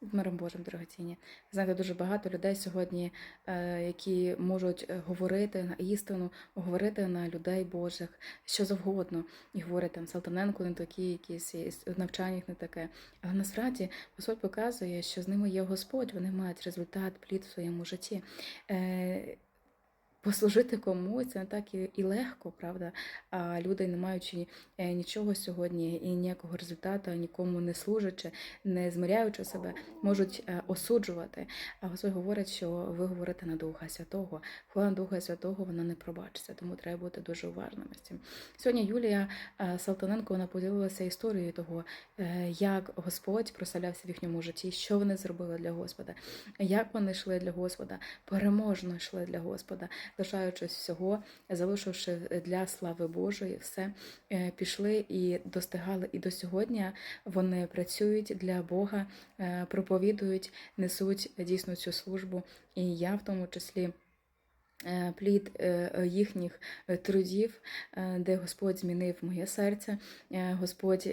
миром Божим, дорогоцінні. Знаєте, дуже багато людей сьогодні, е, які можуть е, говорити на істину, говорити на людей Божих, що завгодно, і говорять там Салтаненко не такі, якісь навчання їх не таке. Але насправді Господь показує, що з ними є Господь, вони мають результат, плід в своєму житті. Послужити комусь це не так і, і легко, правда. А люди, не маючи е, нічого сьогодні і ніякого результату, нікому не служачи, не змиряючи себе, можуть е, осуджувати. А Господь говорить, що ви говорите на Духа Святого. Хвала Духа Святого вона не пробачиться, тому треба бути дуже уважними з цим. Сьогодні Юлія е, Салтаненко вона поділилася історією того, як Господь прославлявся в їхньому житті, що вони зробили для Господа, як вони йшли для Господа, переможно йшли для Господа лишаючись всього, залишивши для слави Божої, все е, пішли і достигали. І до сьогодні вони працюють для Бога, е, проповідують, несуть дійсно цю службу. І я в тому числі. Е, Плід е, їхніх е, трудів, е, де Господь змінив моє серце, Господь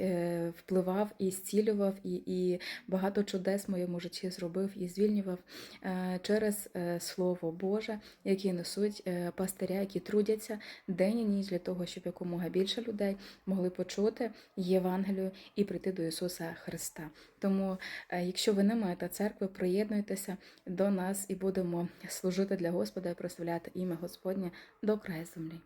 впливав і зцілював, і, і багато чудес в моєму житті зробив і звільнював через Слово Боже, які несуть пастиря, які трудяться день і ніч для того, щоб якомога більше людей могли почути Євангелію і прийти до Ісуса Христа. Тому, якщо ви не маєте церкви, приєднуйтеся до нас і будемо служити для Господа і прославляти ім'я Господнє до краю землі.